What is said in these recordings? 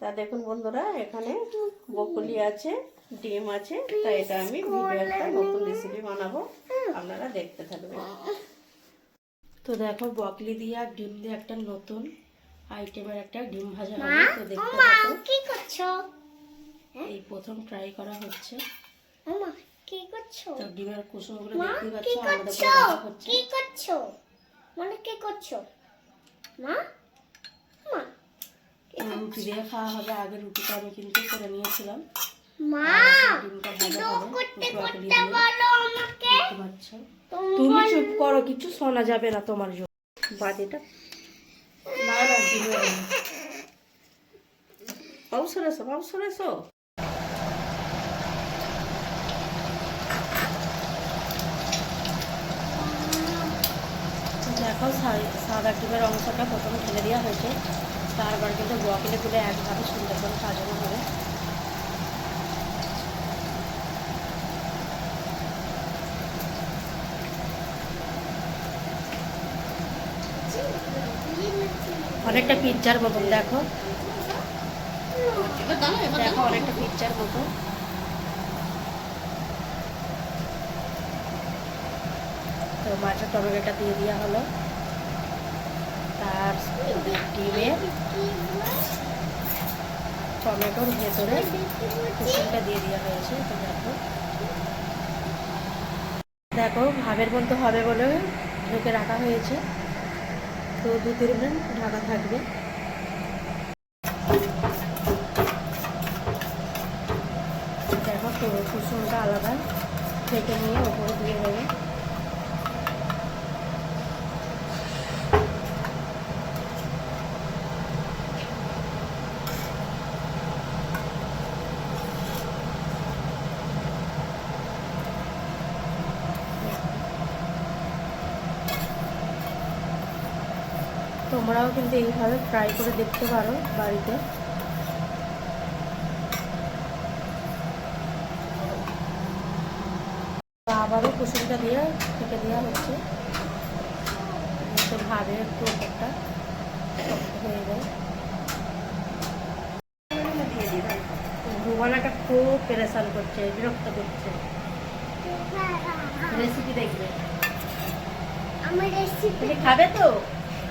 তা দেখুন বন্ধুরা এখানে বকুলি আছে ডিম আছে তা এটা আমি ভিডিও একটা নতুন রেসিপি বানাবো। আপনারা দেখতে থাকবেন। তো দেখো বকলি দিয়ে আর ডিম দিয়ে একটা নতুন আইটেমের একটা ডিম ভাজা হবে। তো দেখতে থাকো। কি করছ? এই প্রথম ট্রাই করা হচ্ছে। কি করছ? তো ডিমের কুসুমগুলো দেখতে পাচ্ছ হচ্ছে। কি করছ? মানে কি করছ? মা রুটি দিয়ে খাওয়া হবে। আগে রুটিটা আমি কিন্তু করে নিয়েছিলাম। তুমি চুপ করো কিছু শোনা যাবে না তোমার জন্য। বাদিটা না না দিবে না বাবু এসো বাবু এসো। দেখো সাদা ডিমের অংশটা প্রথমে ঢেলে দেওয়া হয়েছে। তারপর কিন্তু ব্রকলি তুলে একভাবে সুন্দর করে সাজানো হবে। অনেকটা পিৎজার মতন, দেখো। দেখো অনেকটা পিৎজার মতো তো মাছের টমেটোটা দিয়ে দেওয়া হলো। ডিমে টমেটোর ভেতরে কুসুমটা দিয়ে দেওয়া হয়েছে, তো দেখো। দেখো, ভাবের মধ্যে হবে বলে ঢেকে রাখা হয়েছে। তো দু তিন ঢাকা থাকবে। দেখো কুসুমটা আলাদা থেকে নিয়ে ওপরে দিয়ে দেবে। তোমরাও কিন্তু এইভাবে ট্রাই করে দেখতে পারো বাড়িতে। আবারও কুসুমটা দিয়ে থেকে দেওয়া হচ্ছে। ভাবে একটু শক্ত হয়ে যায় রুমানাটা খুব পেরেশান করছে বিরক্ত করছে। রেসিপি দেখবে। আমি রেসিপি খাবে তো?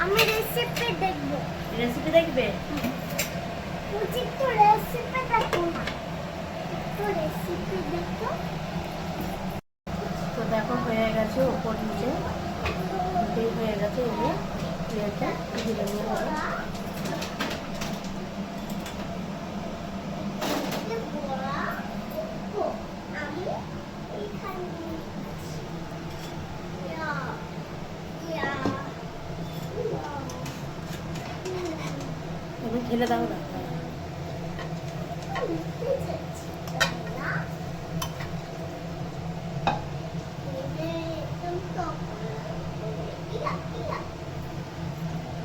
আমি রেসিপি দেখব। রেসিপি দেখবে? উচিত তো রেসিপি দেখো তো রেসিপি দেখো। তো দেখো হয়ে গেছে ওপর নিচে। হয়ে গেছে এবার প্লেটটা দিয়ে নিয়ে হবে আমি এখানে ইয়া ইয়া তুমি ঢেলে দাও না।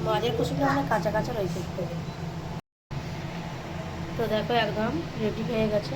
মাঝের কুসুমটা অনেক কাঁচা কাঁচা রয়েছে। তো দেখো একদম রেডি হয়ে গেছে।